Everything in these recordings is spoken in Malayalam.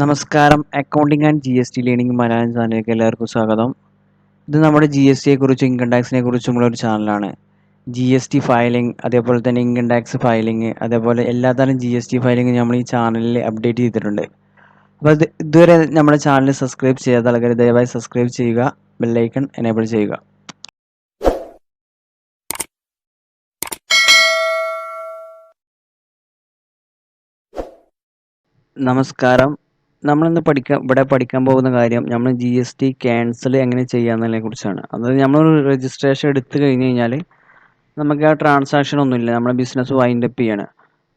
നമസ്കാരം. Accounting and G S T learning Malayalam ചാനലിലേക്ക് എല്ലാവർക്കും സ്വാഗതം. ഇത് നമ്മുടെ ജി എസ് ടിയെ കുറിച്ചും ഇൻകം ടാക്സിനെ കുറിച്ചുമുള്ള ഒരു ചാനലാണ് ജി എസ് ടി ഫയലിംഗ് അതേപോലെ തന്നെ ഇൻകം ടാക്സ് ഫയലിംഗ് അതേപോലെ എല്ലാ തരം ജി എസ് ടി ഫയലിംഗ് നമ്മൾ ഈ ചാനലിൽ അപ്ഡേറ്റ് ചെയ്തിട്ടുണ്ട്. അപ്പോൾ ഇത് ഇതുവരെ നമ്മുടെ ചാനൽ സബ്സ്ക്രൈബ് ചെയ്യാത്ത ആൾക്കാർ ദയവായി സബ്സ്ക്രൈബ് ചെയ്യുക ബെല്ലൈക്കൺ എനേബിൾ ചെയ്യുക. നമസ്കാരം. നമ്മളിന്ന് പഠിക്കാൻ ഇവിടെ പഠിക്കാൻ പോകുന്ന കാര്യം നമ്മൾ ജി എസ് ടി ക്യാൻസൽ എങ്ങനെ ചെയ്യാന്നതിനെ കുറിച്ചാണ്. അതായത് നമ്മൾ രജിസ്ട്രേഷൻ എടുത്തു കഴിഞ്ഞ് കഴിഞ്ഞാൽ നമുക്ക് ആ ട്രാൻസാക്ഷൻ ഒന്നുമില്ല നമ്മുടെ ബിസിനസ് വൈൻഡ് അപ്പ് ചെയ്യാണ്.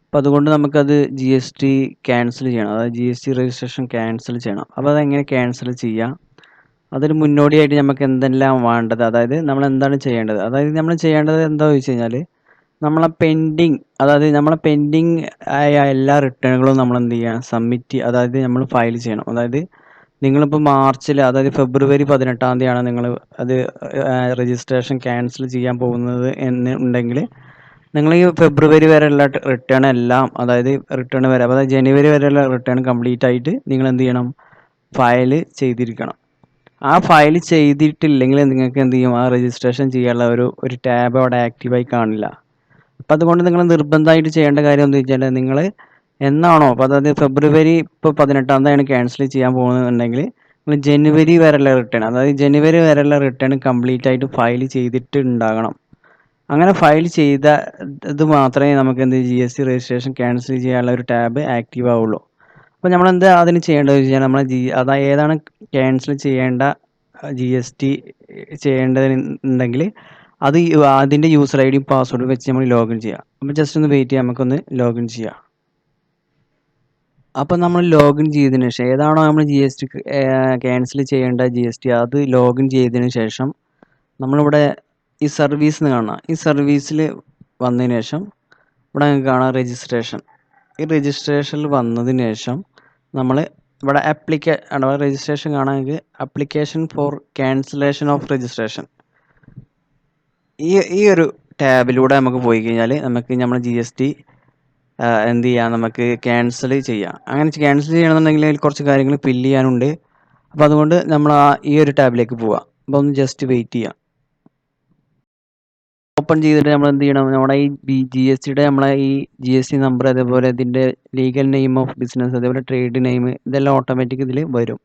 അപ്പോൾ അതുകൊണ്ട് നമുക്കത് ജി എസ് ടി ക്യാൻസൽ ചെയ്യണം. അതായത് G S T registration cancel ചെയ്യണം. അപ്പോൾ അതെങ്ങനെ ക്യാൻസൽ ചെയ്യാം? അതിന് മുന്നോടിയായിട്ട് നമുക്ക് എന്തെല്ലാം വേണ്ടത്? അതായത് നമ്മൾ എന്താണ് ചെയ്യേണ്ടത്? അതായത് നമ്മൾ ചെയ്യേണ്ടത് എന്താണെന്ന് വെച്ച് കഴിഞ്ഞാൽ നമ്മളെ പെൻഡിങ് അതായത് നമ്മളെ പെൻഡിങ് ആയ എല്ലാ റിട്ടേണുകളും നമ്മൾ എന്ത് ചെയ്യുക സബ്മിറ്റ് അതായത് നമ്മൾ ഫയൽ ചെയ്യണം. അതായത് നിങ്ങളിപ്പോൾ മാർച്ചിൽ അതായത് ഫെബ്രുവരി പതിനെട്ടാം തീയതിയാണ് നിങ്ങൾ അത് രജിസ്ട്രേഷൻ ക്യാൻസൽ ചെയ്യാൻ പോകുന്നത് എന്ന് ഉണ്ടെങ്കിൽ നിങ്ങൾ ഈ ഫെബ്രുവരി വരെയുള്ള റിട്ടേൺ എല്ലാം അതായത് റിട്ടേൺ വരെ അതായത് ജനുവരി വരെയുള്ള റിട്ടേൺ കംപ്ലീറ്റ് ആയിട്ട് നിങ്ങൾ എന്ത് ചെയ്യണം? ഫയൽ ചെയ്തിരിക്കണം. ആ ഫയൽ ചെയ്തിട്ടില്ലെങ്കിൽ നിങ്ങൾക്ക് എന്ത് ചെയ്യും? ആ രജിസ്ട്രേഷൻ ചെയ്യാനുള്ള ഒരു ഒരു ടാബ് അവിടെ ആക്റ്റീവായി കാണില്ല. അപ്പം അതുകൊണ്ട് നിങ്ങൾ നിർബന്ധമായിട്ട് ചെയ്യേണ്ട കാര്യം എന്താ വെച്ചാൽ നിങ്ങൾ എന്നാണോ അപ്പോൾ അതായത് ഫെബ്രുവരി ഇപ്പോൾ പതിനെട്ടാം തീയതിയാണ് ക്യാൻസൽ ചെയ്യാൻ പോകുന്നുണ്ടെങ്കിൽ നിങ്ങൾ ജനുവരി വരെയുള്ള റിട്ടേൺ അതായത് ജനുവരി വരെയുള്ള റിട്ടേൺ കംപ്ലീറ്റ് ആയിട്ട് ഫയൽ ചെയ്തിട്ട് ഉണ്ടാകണം അങ്ങനെ ഫയൽ ചെയ്ത ഇത് മാത്രമേ നമുക്ക് എന്ത് G S T registration cancel ചെയ്യാനുള്ള ഒരു ടാബ് ആക്റ്റീവ് ആവുള്ളൂ. അപ്പോൾ നമ്മൾ എന്താ അതിന് ചെയ്യേണ്ടത് വെച്ചാൽ നമ്മൾ ജി അതായത് ഏതാണ് ക്യാൻസൽ ചെയ്യേണ്ട ജി എസ് ടി ചെയ്യേണ്ടതുണ്ടെങ്കിൽ അത് അതിന്റെ യൂസർ ഐ ഡിയും പാസ്വേഡും വെച്ച് നമ്മൾ ലോഗിൻ ചെയ്യാം. അപ്പോൾ ജസ്റ്റ് ഒന്ന് വെയിറ്റ് ചെയ്യാം നമുക്കൊന്ന് ലോഗിൻ ചെയ്യാം. അപ്പോൾ നമ്മൾ ലോഗിൻ ചെയ്തതിന് ശേഷം ഏതാണോ നമ്മൾ ജി എസ് ടി ക്യാൻസൽ ചെയ്യേണ്ട ജി എസ് ടി അത് ലോഗിൻ ചെയ്തതിന് ശേഷം നമ്മളിവിടെ ഈ സർവീസ് എന്ന് കാണാം ഈ സർവീസിൽ വന്നതിന് ശേഷം ഇവിടെ കാണാം രജിസ്ട്രേഷൻ ഈ രജിസ്ട്രേഷനിൽ വന്നതിന് ശേഷം നമ്മൾ ഇവിടെ അപ്ലിക്ക registration കാണാമെങ്കിൽ application for cancellation of registration ഈ ഈ ഒരു ടാബിലൂടെ നമുക്ക് പോയി കഴിഞ്ഞാൽ നമുക്ക് നമ്മൾ ജി എസ് ടി എന്ത് ചെയ്യാം? നമുക്ക് ക്യാൻസൽ ചെയ്യാം. അങ്ങനെ ക്യാൻസൽ ചെയ്യണമെന്നുണ്ടെങ്കിൽ അതിൽ കുറച്ച് കാര്യങ്ങൾ ഫില്ല് ചെയ്യാനുണ്ട്. അപ്പോൾ അതുകൊണ്ട് നമ്മൾ ആ ഈ ഒരു ടാബിലേക്ക് പോവാം. അപ്പോൾ ഒന്ന് ജസ്റ്റ് വെയിറ്റ് ചെയ്യാം. ഓപ്പൺ ചെയ്തിട്ട് നമ്മൾ എന്ത് ചെയ്യണം? നമ്മുടെ ഈ ബി ജി എസ് ടിയുടെ നമ്മളെ ഈ ജി എസ് ടി നമ്പർ അതേപോലെ ഇതിന്റെ ലീഗൽ നെയിം ഓഫ് ബിസിനസ് അതേപോലെ ട്രേഡ് നെയിം ഇതെല്ലാം ഓട്ടോമാറ്റിക് ഇതിൽ വരും.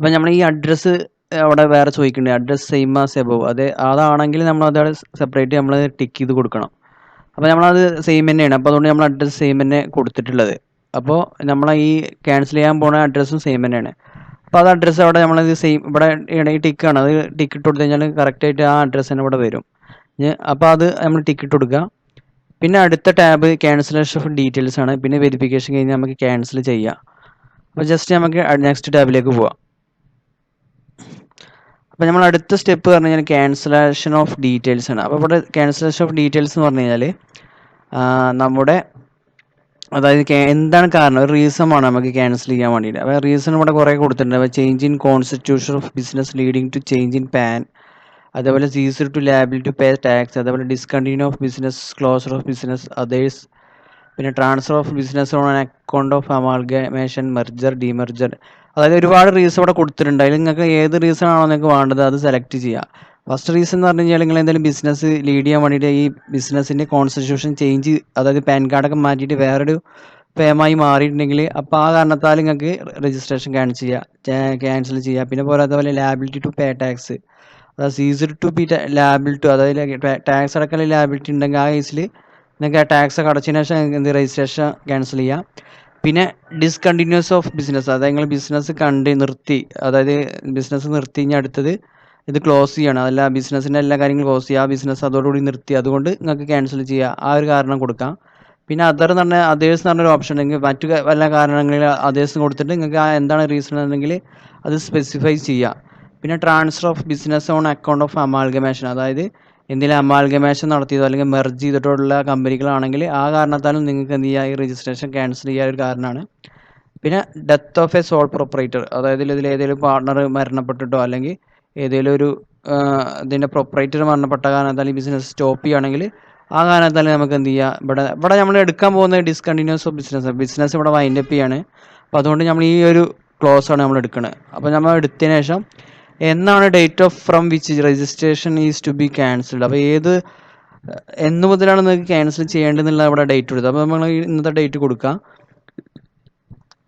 അപ്പോൾ നമ്മൾ ഈ അഡ്രസ്സ് അവിടെ വേറെ ചോദിക്കുന്നുണ്ട് അഡ്രസ് സെയിം ആസ് എബവ് അത് അതാണെങ്കിൽ നമ്മൾ അതവിടെ സെപ്പറേറ്റ് നമ്മൾ ടിക്ക് ചെയ്ത് കൊടുക്കണം. അപ്പോൾ നമ്മളത് സെയിം തന്നെയാണ്. അപ്പോൾ അതുകൊണ്ട് നമ്മൾ അഡ്രസ്സ് സെയിം തന്നെ കൊടുത്തിട്ടുള്ളത്. അപ്പോൾ നമ്മൾ ഈ ക്യാൻസൽ ചെയ്യാൻ പോണ അഡ്രസ്സും സെയിം തന്നെയാണ്. അപ്പോൾ അത് അഡ്രസ്സ് അവിടെ നമ്മളത് സെയിം ഇവിടെ ഈ ടിക്കാണ് അത് ടിക്ക് ഇട്ട് കൊടുത്തു കഴിഞ്ഞാൽ കറക്റ്റായിട്ട് ആ അഡ്രസ്സ് തന്നെ ഇവിടെ വരും. അപ്പോൾ അത് നമ്മൾ ടിക്ക് ഇട്ട് കൊടുക്കുക. പിന്നെ അടുത്ത ടാബ് ക്യാൻസലേഷൻ ഓഫ് ഡീറ്റെയിൽസ് ആണ്. പിന്നെ വെരിഫിക്കേഷൻ കഴിഞ്ഞാൽ നമുക്ക് ക്യാൻസൽ ചെയ്യാം. അപ്പോൾ ജസ്റ്റ് നമുക്ക് നെക്സ്റ്റ് ടാബിലേക്ക് പോവാം. അപ്പോൾ നമ്മൾ അടുത്ത സ്റ്റെപ്പ് പറഞ്ഞു കഴിഞ്ഞാൽ ക്യാൻസലേഷൻ ഓഫ് ഡീറ്റെയിൽസ് ആണ്. അപ്പോൾ ഇവിടെ ക്യാൻസലേഷൻ ഓഫ് ഡീറ്റെയിൽസ് എന്ന് പറഞ്ഞു കഴിഞ്ഞാൽ നമ്മുടെ അതായത് എന്താണ് കാരണം? ഒരു റീസൺ ആണ് നമുക്ക് ക്യാൻസൽ ചെയ്യാൻ വേണ്ടിയിട്ട്. അപ്പോൾ റീസൺ ഇവിടെ കുറേ കൊടുത്തിട്ടുണ്ട്. അപ്പോൾ change in constitution of business leading to change in PAN അതേപോലെ ceased to liable to pay tax അതേപോലെ discontinue of business closure of business others പിന്നെ transfer of business on account of amalgamation merger demerger അതായത് ഒരുപാട് റീസൺ ഇവിടെ കൊടുത്തിട്ടുണ്ട്. അതിൽ നിങ്ങൾക്ക് ഏത് റീസൺ ആണോ നിങ്ങൾക്ക് വേണ്ടത് അത് സെലക്ട് ചെയ്യുക ഫസ്റ്റ് റീസൺ എന്ന് പറഞ്ഞു കഴിഞ്ഞാൽ നിങ്ങൾ എന്തെങ്കിലും ബിസിനസ് ലീഡ് ചെയ്യാൻ വേണ്ടിയിട്ട് ഈ ബിസിനസ്സിന്റെ കോൺസ്റ്റിറ്റ്യൂഷൻ ചേഞ്ച് അതായത് പാൻ കാർഡൊക്കെ മാറ്റിയിട്ട് വേറൊരു പേമായി മാറിയിട്ടുണ്ടെങ്കിൽ അപ്പോൾ ആ കാരണത്താൽ നിങ്ങൾക്ക് രജിസ്ട്രേഷൻ ക്യാൻസൽ ചെയ്യുക ക്യാൻസൽ ചെയ്യുക പിന്നെ പോരാത്ത പോലെ ലാബിലിറ്റി ടു പേ ടാക്സ് അതായത് സീസർ ടു ലാബിൽ ടു അതായത് ടാക്സ് അടക്കൽ ലാബിലിറ്റി ഉണ്ടെങ്കിൽ ആ കേസിൽ നിങ്ങൾക്ക് ആ ടാക്സ് ഒക്കെ അടച്ചതിന് ശേഷം എന്ത് രജിസ്ട്രേഷൻ ക്യാൻസൽ ചെയ്യാം. പിന്നെ ഡിസ്കണ്ടിന്യൂസ് ഓഫ് ബിസിനസ് അതായത് നിങ്ങൾ ബിസിനസ് കണ്ട് നിർത്തി അതായത് ബിസിനസ് നിർത്തി കഴിഞ്ഞാൽ അടുത്തത് ഇത് ക്ലോസ് ചെയ്യണം. അതല്ല ബിസിനസ്സിന്റെ എല്ലാ കാര്യങ്ങളും ക്ലോസ് ചെയ്യുക ആ ബിസിനസ് അതോടുകൂടി നിർത്തി. അതുകൊണ്ട് നിങ്ങൾക്ക് ക്യാൻസൽ ചെയ്യുക ആ ഒരു കാരണം കൊടുക്കാം. പിന്നെ അതർ എന്ന് പറഞ്ഞാൽ അതേഴ്സ് എന്ന് പറഞ്ഞൊരു ഓപ്ഷൻ ഉണ്ടെങ്കിൽ മറ്റു വല്ല കാരണങ്ങളിൽ അതേഴ്സ് കൊടുത്തിട്ട് നിങ്ങൾക്ക് ആ എന്താണ് റീസൺ എന്നുണ്ടെങ്കിൽ അത് സ്പെസിഫൈ ചെയ്യുക പിന്നെ transfer of business on account of amalgamation അതായത് എന്തെങ്കിലും അമാൽഗമേഷൻ നടത്തിയതോ അല്ലെങ്കിൽ മെർജ് ചെയ്തിട്ടുള്ള കമ്പനികളാണെങ്കിൽ ആ കാരണത്താലും നിങ്ങൾക്ക് എന്ത് ചെയ്യുക ഈ രജിസ്ട്രേഷൻ ക്യാൻസൽ ചെയ്യാൻ ഒരു കാരണമാണ്. പിന്നെ death of a sole proprietor അതായത് ഇതിൽ ഏതെങ്കിലും പാർട്ണർ മരണപ്പെട്ടിട്ടോ അല്ലെങ്കിൽ ഏതെങ്കിലും ഒരു ഇതിന്റെ പ്രൊപ്പറേറ്റർ മരണപ്പെട്ട കാരണത്താൽ ഈ ബിസിനസ് സ്റ്റോപ്പ് ചെയ്യുകയാണെങ്കിൽ ആ കാരണത്താൽ നമുക്ക് എന്ത് ചെയ്യുക ഇവിടെ ഇവിടെ നമ്മൾ എടുക്കാൻ പോകുന്ന ഡിസ്കണ്ടിന്യൂസ് ഓഫ് ബിസിനസ് ബിസിനസ് ഇവിടെ വൈൻഡപ്പ് ചെയ്യാണ്. അപ്പോൾ അതുകൊണ്ട് നമ്മൾ ഈ ഒരു ക്ലോസ് ആണ് നമ്മൾ എടുക്കുന്നത് അപ്പോൾ നമ്മൾ എടുത്തതിന് ശേഷം എന്നാണ് date of from which registration is to be cancelled അപ്പോൾ ഏത് എന്ന് മുതലാണ് നിങ്ങൾക്ക് ക്യാൻസൽ ചെയ്യേണ്ടതെന്നുള്ള അവിടെ ഡേറ്റ് കൊടുത്തത് അപ്പോൾ നമ്മൾ ഇന്നത്തെ ഡേറ്റ് കൊടുക്കുക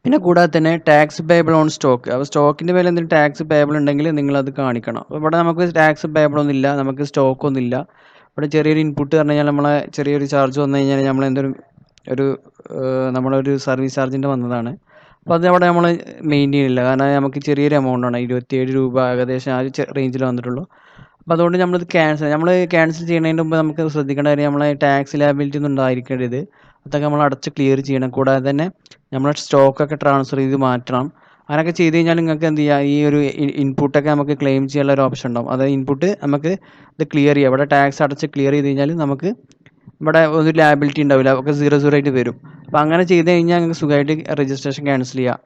പിന്നെ കൂടാതെ തന്നെ ടാക്സ് പേബിൾ ഓൺ സ്റ്റോക്ക് അപ്പോൾ സ്റ്റോക്കിന്റെ പേരിൽ എന്തെങ്കിലും ടാക്സ് പേബിൾ ഉണ്ടെങ്കിൽ നിങ്ങൾ അത് കാണിക്കണം. അപ്പോൾ ഇവിടെ നമുക്ക് ടാക്സ് പേബിൾ ഒന്നും ഇല്ല നമുക്ക് സ്റ്റോക്ക് ഒന്നും ഇല്ല ഇവിടെ ചെറിയൊരു ഇൻപുട്ട് പറഞ്ഞു കഴിഞ്ഞാൽ നമ്മളെ ചെറിയൊരു ചാർജ് വന്നു കഴിഞ്ഞാൽ നമ്മൾ എന്തൊരു ഒരു നമ്മളൊരു സർവീസ് ചാർജിന്റെ വന്നതാണ്. അപ്പോൾ അത് അവിടെ നമ്മൾ മെയിന്റെയിൻ ചെയ്യുന്നില്ല കാരണം നമുക്ക് ചെറിയൊരു എമൗണ്ട് ആണ്. ഇരുപത്തിയേഴ് രൂപ ഏകദേശം ആ റേഞ്ചിൽ വന്നിട്ടുള്ളൂ. അപ്പോൾ അതുകൊണ്ട് നമ്മളിത് ക്യാൻസൽ നമ്മൾ ക്യാൻസൽ ചെയ്യുന്നതിന് മുമ്പ് നമുക്ക് ശ്രദ്ധിക്കേണ്ട കാര്യം നമ്മളെ ടാക്സ് ലാബിലിറ്റി ഒന്നും ഉണ്ടായിരിക്കേണ്ടത് അതൊക്കെ നമ്മൾ അടച്ച് ക്ലിയർ ചെയ്യണം. കൂടാതെ തന്നെ നമ്മളെ സ്റ്റോക്കൊക്കെ ട്രാൻസ്ഫർ ചെയ്ത് മാറ്റണം. അങ്ങനെയൊക്കെ ചെയ്ത് കഴിഞ്ഞാൽ നിങ്ങൾക്ക് എന്ത് ചെയ്യുക ഈ ഒരു ഇൻപുട്ടൊക്കെ നമുക്ക് ക്ലെയിം ചെയ്യാനുള്ള ഒരു ഓപ്ഷൻ ഉണ്ടാവും. അതായത് ഇൻപുട്ട് നമുക്ക് ഇത് ക്ലിയർ ചെയ്യുക ഇവിടെ ടാക്സ് അടച്ച് ക്ലിയർ ചെയ്ത് കഴിഞ്ഞാൽ നമുക്ക് ഇവിടെ ഒരു ലാബിലിറ്റി ഉണ്ടാവില്ല. ഒക്കെ സീറോ സീറോ ആയിട്ട് വരും. അപ്പോൾ അങ്ങനെ ചെയ്ത് കഴിഞ്ഞാൽ നിങ്ങൾക്ക് സുഖമായിട്ട് രജിസ്ട്രേഷൻ ക്യാൻസൽ ചെയ്യാം.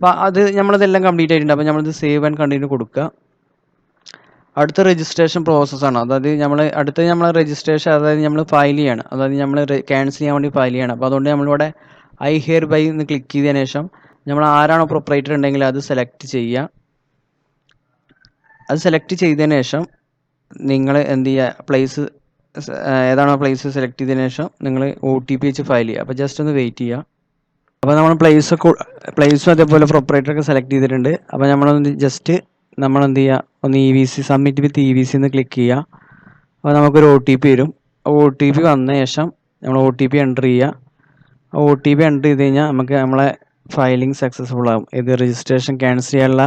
അപ്പോൾ അത് നമ്മളതെല്ലാം കംപ്ലീറ്റ് ആയിട്ടുണ്ട്. അപ്പോൾ നമ്മളിത് സേവ് ആൻഡ് കണ്ടിന്യൂ കൊടുക്കുക അടുത്ത രജിസ്ട്രേഷൻ പ്രോസസ്സാണ് അതായത് നമ്മൾ അടുത്ത നമ്മൾ രജിസ്ട്രേഷൻ അതായത് നമ്മൾ ഫയൽ ചെയ്യാണ്. അതായത് നമ്മൾ ക്യാൻസൽ ചെയ്യാൻ വേണ്ടി ഫയൽ ചെയ്യണം. അപ്പോൾ അതുകൊണ്ട് നമ്മളിവിടെ ഐ ഹെയർ ബൈ എന്ന് ക്ലിക്ക് ചെയ്തതിന് ശേഷം നമ്മൾ ആരാണോ പ്രൊപ്പറേറ്റർ ഉണ്ടെങ്കിൽ അത് സെലക്ട് ചെയ്യുക അത് സെലക്ട് ചെയ്തതിന് ശേഷം നിങ്ങൾ എന്ത് ചെയ്യുക പ്ലേസ് ഏതാണോ പ്ലേസ് സെലക്ട് ചെയ്തതിനു ശേഷം നിങ്ങൾ ഒ ടി പി വെച്ച് ഫയൽ ചെയ്യുക. അപ്പോൾ ജസ്റ്റ് ഒന്ന് വെയിറ്റ് ചെയ്യുക. അപ്പോൾ നമ്മൾ പ്ലേസ് പ്ലേസും അതേപോലെ പ്രൊപ്പറേറ്ററൊക്കെ സെലക്ട് ചെയ്തിട്ടുണ്ട്. അപ്പോൾ നമ്മളൊന്ന് ജസ്റ്റ് നമ്മൾ എന്ത് ചെയ്യുക? ഒന്ന് E V C submit with E V C എന്ന് ക്ലിക്ക് ചെയ്യുക. അപ്പോൾ നമുക്കൊരു ഒ ടി പി വരും. ഒ ടി പി വന്ന ശേഷം നമ്മൾ ഒ ടി പി എന്റർ ചെയ്യുക. ഒ ടി പി എന്റർ ചെയ്ത് കഴിഞ്ഞാൽ നമുക്ക് നമ്മളെ ഫയലിംഗ് സക്സസ്ഫുൾ ആകും ഇത് രജിസ്ട്രേഷൻ ക്യാൻസൽ ചെയ്യാനുള്ള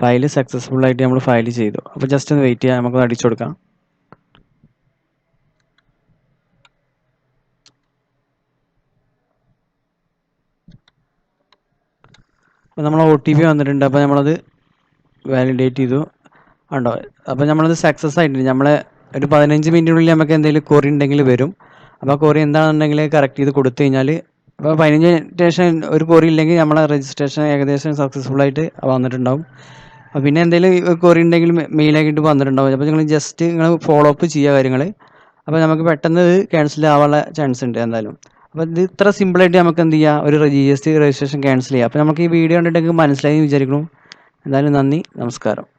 ഫയൽ സക്സസ്ഫുൾ ആയിട്ട് നമ്മൾ ഫയൽ ചെയ്തു. അപ്പോൾ ജസ്റ്റ് ഒന്ന് വെയിറ്റ് ചെയ്യാം നമുക്ക് അടിച്ചു കൊടുക്കാം. അപ്പോൾ നമ്മൾ ഒ ടി പി വന്നിട്ടുണ്ട്. അപ്പോൾ നമ്മളത് വാലിഡേറ്റ് ചെയ്തു. ഉണ്ടോ അപ്പോൾ നമ്മളത് സക്സസ് ആയിട്ടുണ്ട്. നമ്മളെ ഒരു പതിനഞ്ച് മിനിറ്റിനുള്ളിൽ നമുക്ക് എന്തെങ്കിലും കൊറി ഉണ്ടെങ്കിൽ വരും. അപ്പോൾ കൊറി എന്താണെന്നുണ്ടെങ്കിൽ കറക്റ്റ് ചെയ്ത് കൊടുത്തു കഴിഞ്ഞാൽ അപ്പോൾ പതിനഞ്ച് ശേഷം ഒരു കൊറി ഇല്ലെങ്കിൽ നമ്മളെ രജിസ്ട്രേഷൻ ഏകദേശം സക്സസ്ഫുൾ ആയിട്ട് വന്നിട്ടുണ്ടാവും. പിന്നെ എന്തെങ്കിലും കൊറി ഉണ്ടെങ്കിൽ മെയിലാക്കിയിട്ട് വന്നിട്ടുണ്ടാവും. അപ്പോൾ നിങ്ങൾ ജസ്റ്റ് നിങ്ങൾ ഫോളോ അപ്പ് ചെയ്യുക കാര്യങ്ങൾ അപ്പോൾ നമുക്ക് പെട്ടെന്ന് ക്യാൻസൽ ആവാനുള്ള ചാൻസ് ഉണ്ട് എന്തായാലും. അപ്പോൾ ഇത് ഇത്ര സിമ്പിളായിട്ട് നമുക്ക് എന്ത് ചെയ്യാം? ഒരു G S T registration cancel ചെയ്യാം. അപ്പോൾ നമുക്ക് ഈ വീഡിയോ കണ്ടിട്ട് മനസ്സിലായി വിചാരിക്കണം എന്തായാലും നന്ദി. നമസ്കാരം.